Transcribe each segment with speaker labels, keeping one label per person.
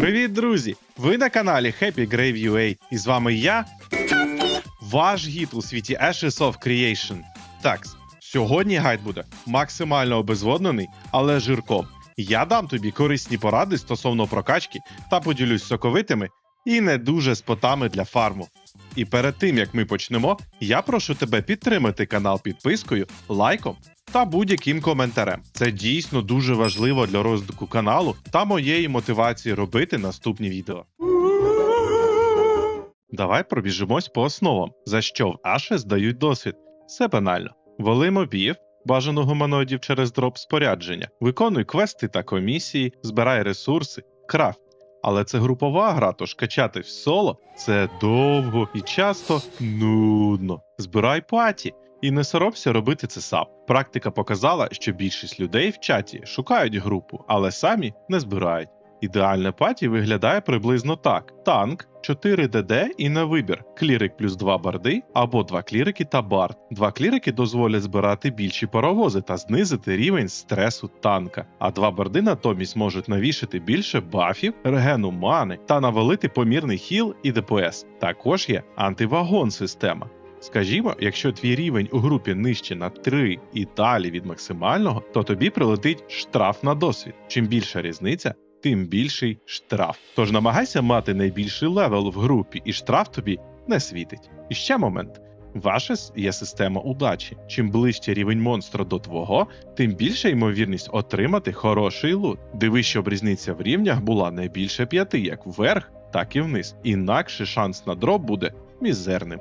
Speaker 1: Привіт, друзі! Ви на каналі Happy Grave UA, і з вами я, ваш гід у світі Ashes of Creation. Так, сьогодні гайд буде максимально обезводнений, але жирком. Я дам тобі корисні поради стосовно прокачки та поділюсь соковитими і не дуже спотами для фарму. І перед тим як ми почнемо, я прошу тебе підтримати канал підпискою, лайком та будь-яким коментарем. Це дійсно дуже важливо для розвитку каналу та моєї мотивації робити наступні відео. Давай пробіжимось по основам, за що в Ashes дають досвід. Все банально. Воли мобів, бажано гуманоїдів через дроп спорядження, виконуй квести та комісії, збирай ресурси, крафт. Але це групова гра, тож качати в соло це довго і часто нудно. Збирай паті. І не соромся робити це сам. Практика показала, що більшість людей в чаті шукають групу, але самі не збирають. Ідеальне паті виглядає приблизно так: танк, 4 ДД і на вибір: клірик плюс 2 барди або 2 клірики та бард. Два клірики дозволять збирати більші паровози та знизити рівень стресу танка. А два барди натомість можуть навішати більше бафів, регену мани та навалити помірний хіл і ДПС. Також є антивагон система. Скажімо, якщо твій рівень у групі нижче на 3 і далі від максимального, то тобі прилетить штраф на досвід. Чим більша різниця, тим більший штраф. Тож намагайся мати найбільший левел в групі, і штраф тобі не світить. І ще момент. Вашес є система удачі. Чим ближче рівень монстра до твого, тим більша ймовірність отримати хороший лут. Дивись, щоб різниця в рівнях була не більше п'яти, як вверх, так і вниз. Інакше шанс на дроп буде мізерним.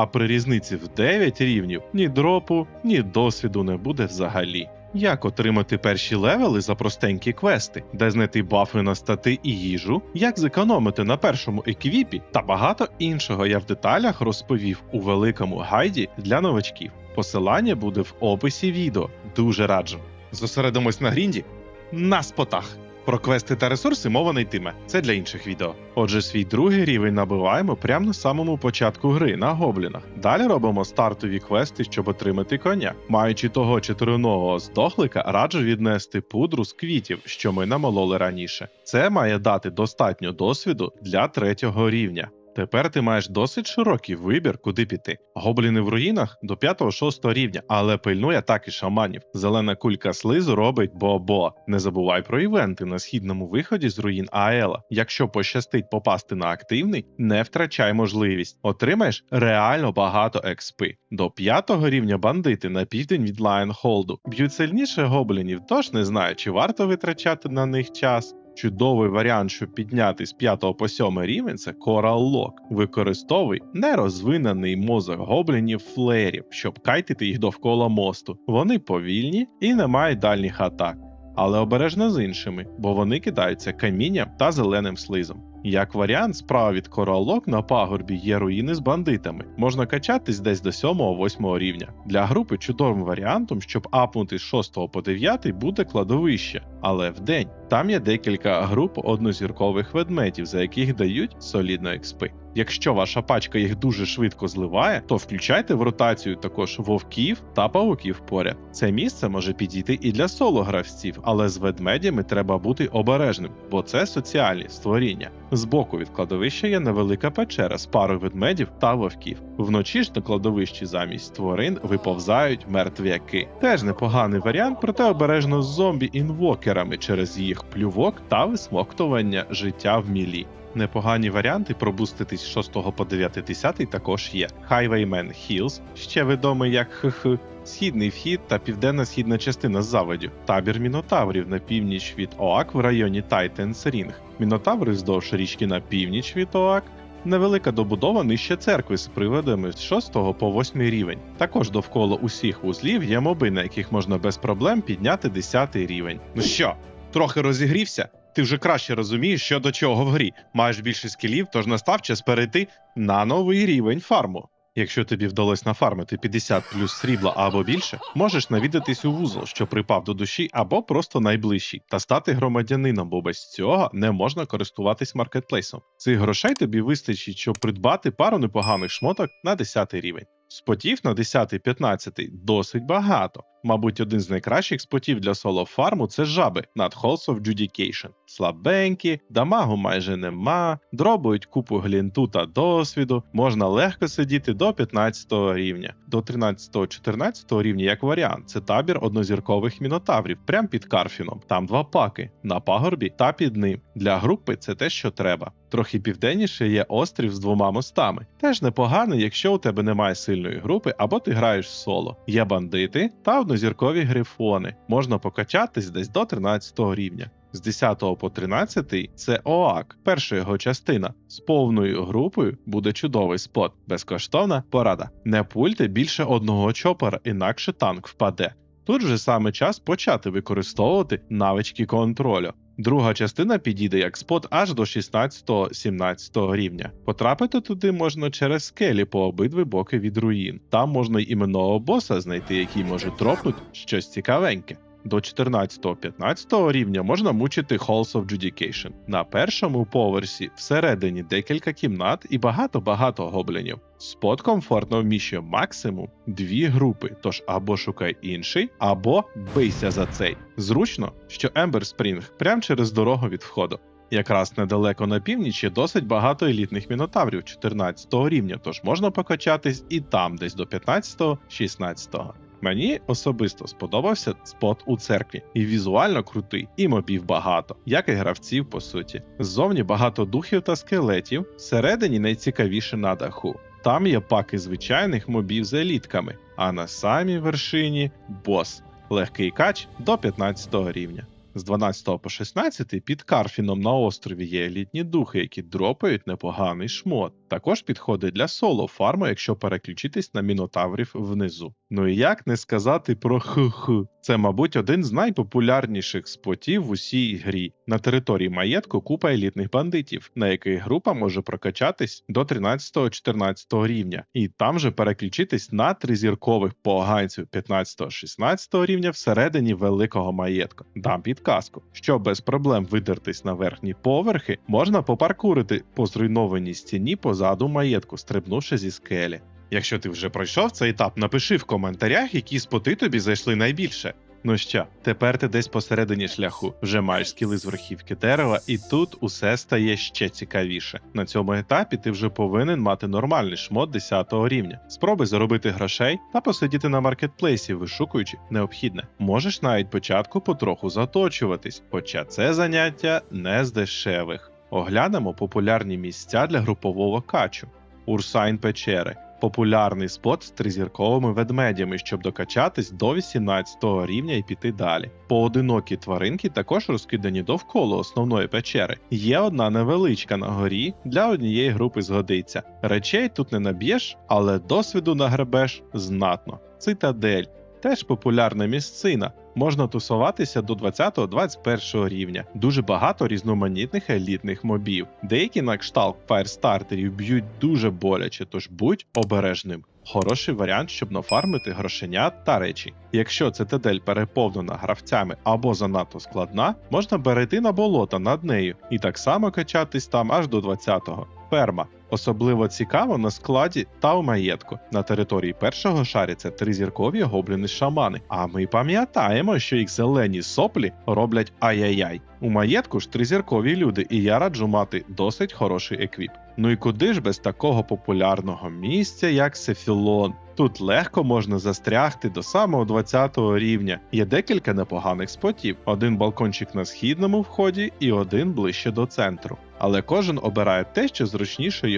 Speaker 1: А при різниці в 9 рівнів ні дропу, ні досвіду не буде взагалі. Як отримати перші левели за простенькі квести, де знайти бафи на стати і їжу, як зекономити на першому еквіпі та багато іншого я в деталях розповів у великому гайді для новачків. Посилання буде в описі відео. Дуже раджу. Зосередимось на грінді на спотах. Про квести та ресурси мова не йтиме. Це для інших відео. Отже, свій другий рівень набиваємо прямо на самому початку гри на гоблінах. Далі робимо стартові квести, щоб отримати коня. Маючи того чотириногого здохлика, раджу віднести пудру з квітів, що ми намололи раніше. Це має дати достатньо досвіду для третього рівня. Тепер ти маєш досить широкий вибір, куди піти. Гобліни в руїнах до 5-6 рівня, але пильнуй атаки шаманів. Зелена кулька слизу робить бо-бо. Не забувай про івенти на східному виході з руїн Аела. Якщо пощастить попасти на активний, не втрачай можливість. Отримаєш реально багато експи. До 5 рівня бандити на південь від Лайонхолду. Б'ють сильніше гоблінів, тож не знаю, чи варто витрачати на них час. Чудовий варіант, щоб підняти з 5 по 7 рівень, це кораллок. Використовуй нерозвинений мозок гоблінів флерів, щоб кайтити їх довкола мосту. Вони повільні і не мають дальніх атак. Але обережно з іншими, бо вони кидаються камінням та зеленим слизом. Як варіант, справа від коралок на пагорбі є руїни з бандитами. Можна качатись десь до 7-8 рівня. Для групи чудовим варіантом, щоб апнути з 6 по 9 буде кладовище, але вдень. Там є декілька груп однозіркових ведмедів, за яких дають солідно експи. Якщо ваша пачка їх дуже швидко зливає, то включайте в ротацію також вовків та павуків поряд. Це місце може підійти і для соло гравців, але з ведмедями треба бути обережним, бо це соціальні створіння. Збоку від кладовища є невелика печера з парою ведмедів та вовків. Вночі ж на кладовищі замість тварин виповзають мертвяки. Теж непоганий варіант, проте обережно з зомбі-інвокерами через їх плювок та висмоктування життя в мілі. Непогані варіанти пробуститись з 6 по 9 10 також є. Highwayman Hills, ще відомий як ХХ, східний вхід та південно-східна частина заводів, табір мінотаврів на північ від Оак в районі Titans Ring, мінотаври вздовж річки на північ від Оак, Невелика добудова нижче церкви з приводами з 6 по 8 рівень. Також довкола усіх вузлів є моби, на яких можна без проблем підняти 10 рівень. Ну що, трохи розігрівся? Ти вже краще розумієш, що до чого в грі. Маєш більше скілів, тож настав час перейти на новий рівень фарму. Якщо тобі вдалося нафармити 50 плюс срібла або більше, можеш навідатись у вузол, що припав до душі, або просто найближчий, та стати громадянином, бо без цього не можна користуватись маркетплейсом. Цих грошей тобі вистачить, щоб придбати пару непоганих шмоток на 10 рівень. Спотів на 10-15 досить багато. Мабуть, один з найкращих спотів для соло фарму це жаби над Halls of Judication. Слабенькі, дамагу майже нема, дробують купу глінту та досвіду, можна легко сидіти до 15 рівня. До 13-14 рівня, як варіант, це табір однозіркових мінотаврів, прямо під Карфіном. Там два паки на пагорбі та під ним. Для групи це те, що треба. Трохи південніше є острів з двома мостами. Теж непогано, якщо у тебе немає сильної групи або ти граєш соло. Є бандити та однозіркові грифони. Можна покачатись десь до 13 рівня. З 10 по 13 це ОАК, перша його частина. З повною групою буде чудовий спот. Безкоштовна порада. Не пульте більше одного чопера, інакше танк впаде. Тут же саме час почати використовувати навички контролю. Друга частина підійде як спот аж до 16-17 рівня. Потрапити туди можна через скелі по обидві боки від руїн. Там можна іменного боса знайти, який може дропнути щось цікавеньке. До 14-15 рівня можна мучити Halls of Judication. На першому поверсі всередині декілька кімнат і багато-багато гоблінів. Спот комфортно вміщує максимум дві групи, тож або шукай інший, або бийся за цей. Зручно, що Ember Spring прямо через дорогу від входу. Якраз недалеко на північ є досить багато елітних мінотаврів 14 рівня, тож можна покачатись і там, десь до 15-16. Мені особисто сподобався спот у церкві, і візуально крутий, і мобів багато, як і гравців по суті. Ззовні багато духів та скелетів, всередині найцікавіше на даху. Там є паки звичайних мобів з елітками, а на самій вершині бос. Легкий кач до 15 рівня. З 12 по 16 під Карфіном на острові є елітні духи, які дропають непоганий шмот. Також підходить для соло фарму, якщо переключитись на мінотаврів внизу. Ну і як не сказати про ХХ. Це, мабуть, один з найпопулярніших спотів в усій грі. На території маєтку купа елітних бандитів, на яких група може прокачатись до 13-14 рівня, і там же переключитись на тризіркових поганців 15-16 рівня всередині великого маєтку. Дам підказку, що без проблем видертись на верхні поверхи, можна попаркурити по зруйнованій стіні позаду маєтку, стрибнувши зі скелі. Якщо ти вже пройшов цей етап, напиши в коментарях, які споти тобі зайшли найбільше. Ну що, тепер ти десь посередині шляху, вже маєш скіли з верхівки дерева, і тут усе стає ще цікавіше. На цьому етапі ти вже повинен мати нормальний шмот 10 рівня. Спробуй заробити грошей та посидіти на маркетплейсі, вишукуючи необхідне. Можеш навіть початку потроху заточуватись, хоча це заняття не з дешевих. Оглянемо популярні місця для групового качу. Урсайн печери. Популярний спот з тризірковими ведмедями, щоб докачатись до 18 рівня і піти далі. Поодинокі тваринки також розкидані довкола основної печери. Є одна невеличка на горі, для однієї групи згодиться. Речей тут не наб'єш, але досвіду нагребеш знатно. Цитадель теж популярна місцина. Можна тусуватися до 20-21 рівня. Дуже багато різноманітних елітних мобів. Деякі на кшталт фаєрстартерів б'ють дуже боляче, тож будь обережним. Хороший варіант, щоб нафармити грошенят та речі. Якщо цитадель переповнена гравцями або занадто складна, можна перейти на болото над нею і так само качатись там аж до 20-го. Ферма. Особливо цікаво на складі та у маєтку. На території першого шаряться тризіркові гобліни-шамани. А ми пам'ятаємо, що їх зелені соплі роблять ай-яй-яй. У маєтку ж тризіркові люди, і я раджу мати досить хороший еквіп. Ну і куди ж без такого популярного місця, як Сефілон? Тут легко можна застрягти до самого 20 рівня. Є декілька непоганих спотів: один балкончик на східному вході і один ближче до центру. Але кожен обирає те, що зручніше його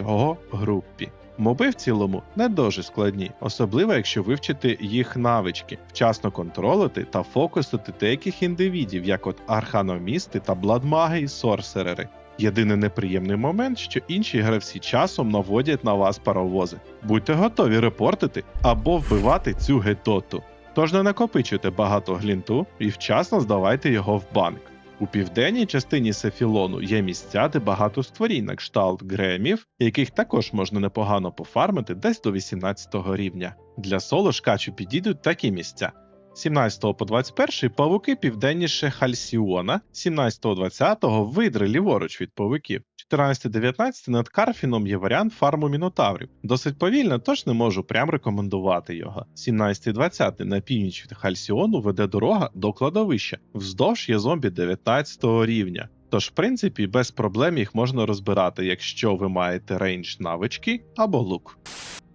Speaker 1: групі. Моби в цілому не дуже складні, особливо якщо вивчити їх навички, вчасно контролити та фокусити деяких індивідів, як от арханомісти та бладмаги і сорсерери. Єдиний неприємний момент, що інші гравці часом наводять на вас паровози. Будьте готові репортити або вбивати цю гетоту. Тож не накопичуйте багато глінту і вчасно здавайте його в банк. У південній частині Сефілону є місця, де багато створінь на кшталт гремів, яких також можна непогано пофармити десь до 18 рівня. Для соло шкачу підійдуть такі місця: 17 по 21 павуки південніше Хальсіона, 17-20 видри ліворуч від павуків. 14-19 над Карфіном є варіант фарму мінотаврів. Досить повільно, тож не можу прям рекомендувати його. 17-20 на північ від Хальсіону веде дорога до кладовища. Вздовж є зомбі 19 рівня. Тож, в принципі, без проблем їх можна розбирати, якщо ви маєте рейндж навички або лук.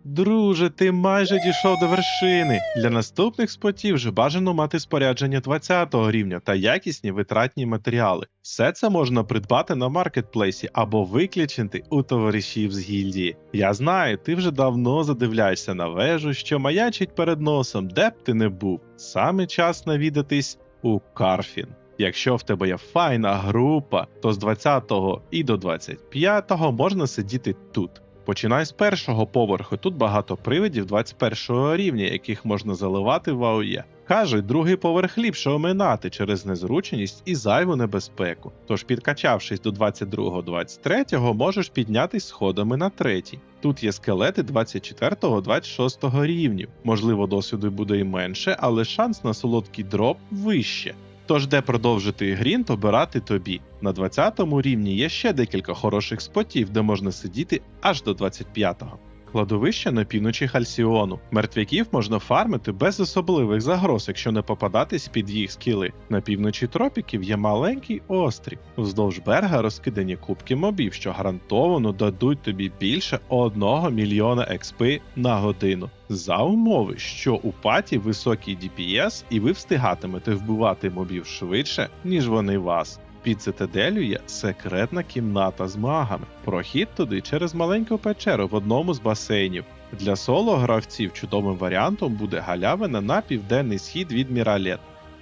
Speaker 1: Друже, ти майже дійшов до вершини. Для наступних спотів вже бажано мати спорядження 20 рівня та якісні витратні матеріали. Все це можна придбати на маркетплейсі або виключити у товаришів з гільдії. Я знаю, ти вже давно задивляєшся на вежу, що маячить перед носом, де б ти не був. Саме час навідатись у Карфін. Якщо в тебе є файна група, то з 20 і до 25 можна сидіти тут. Починай з першого поверху. Тут багато привидів 21 рівня, яких можна заливати в АОЄ. Кажуть, другий поверх ліпше оминати через незручність і зайву небезпеку. Тож, підкачавшись до 22-23, можеш піднятись сходами на третій. Тут є скелети 24-26 рівнів. Можливо, досвіду буде і менше, але шанс на солодкий дроп вище. Тож, де продовжити грінт, обирати тобі. На 20 рівні є ще декілька хороших спотів, де можна сидіти аж до 25-го. Кладовище на півночі Хальсіону. Мертвяків можна фармити без особливих загроз, якщо не попадатись під їх скіли. На півночі тропіків є маленький острів. Вздовж берега розкидані кубки мобів, що гарантовано дадуть тобі більше 1 мільйона експи на годину. За умови, що у паті високий DPS і ви встигатимете вбивати мобів швидше, ніж вони вас. Під цитаделю є секретна кімната з магами. Прохід туди через маленьку печеру в одному з басейнів. Для соло гравців чудовим варіантом буде галявина на південний схід від Міралет.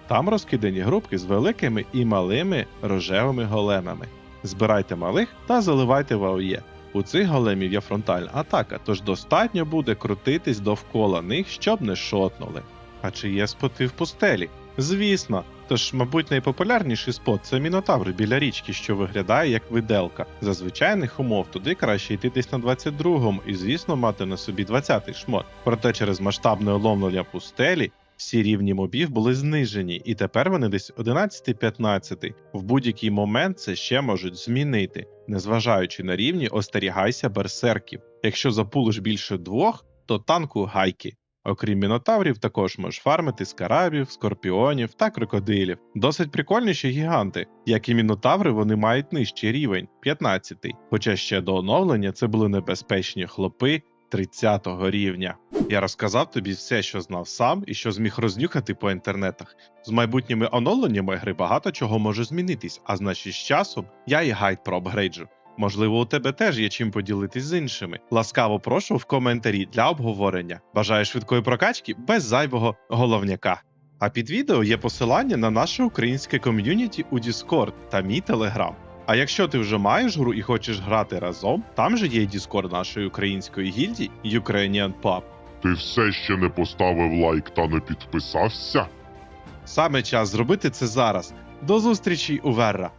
Speaker 1: Там розкидані групки з великими і малими рожевими големами. Збирайте малих та заливайте в. У цих големів є фронтальна атака, тож достатньо буде крутитись довкола них, щоб не шотнули. А чи є споти в пустелі? Звісно. Тож, мабуть, найпопулярніший спот це мінотавр біля річки, що виглядає як виделка. За звичайних умов туди краще йти десь на 22-му і, звісно, мати на собі 20-й шмот. Проте через масштабне оломлення пустелі всі рівні мобів були знижені, і тепер вони десь 11-15. В будь-який момент це ще можуть змінити. Незважаючи на рівні, остерігайся берсерків. Якщо запулиш більше двох, то танку гайки. Окрім мінотаврів, також можеш фармити скарабів, скорпіонів та крокодилів. Досить прикольніші гіганти. Як і мінотаври, вони мають нижчий рівень 15-й. Хоча ще до оновлення це були небезпечні хлопи 30-го рівня. Я розказав тобі все, що знав сам і що зміг рознюхати по інтернетах. З майбутніми оновленнями гри багато чого може змінитись, а значить з часом я і гайд проапгрейджу. Можливо, у тебе теж є чим поділитись з іншими. Ласкаво прошу в коментарі для обговорення. Бажаю швидкої прокачки без зайвого головняка. А під відео є посилання на наше українське ком'юніті у Discord та мій телеграм. А якщо ти вже маєш гру і хочеш грати разом, там же є Discord нашої української гільдії Ukrainian Pub.
Speaker 2: Ти все ще не поставив лайк та не підписався?
Speaker 1: Саме час зробити це зараз. До зустрічі у Верра!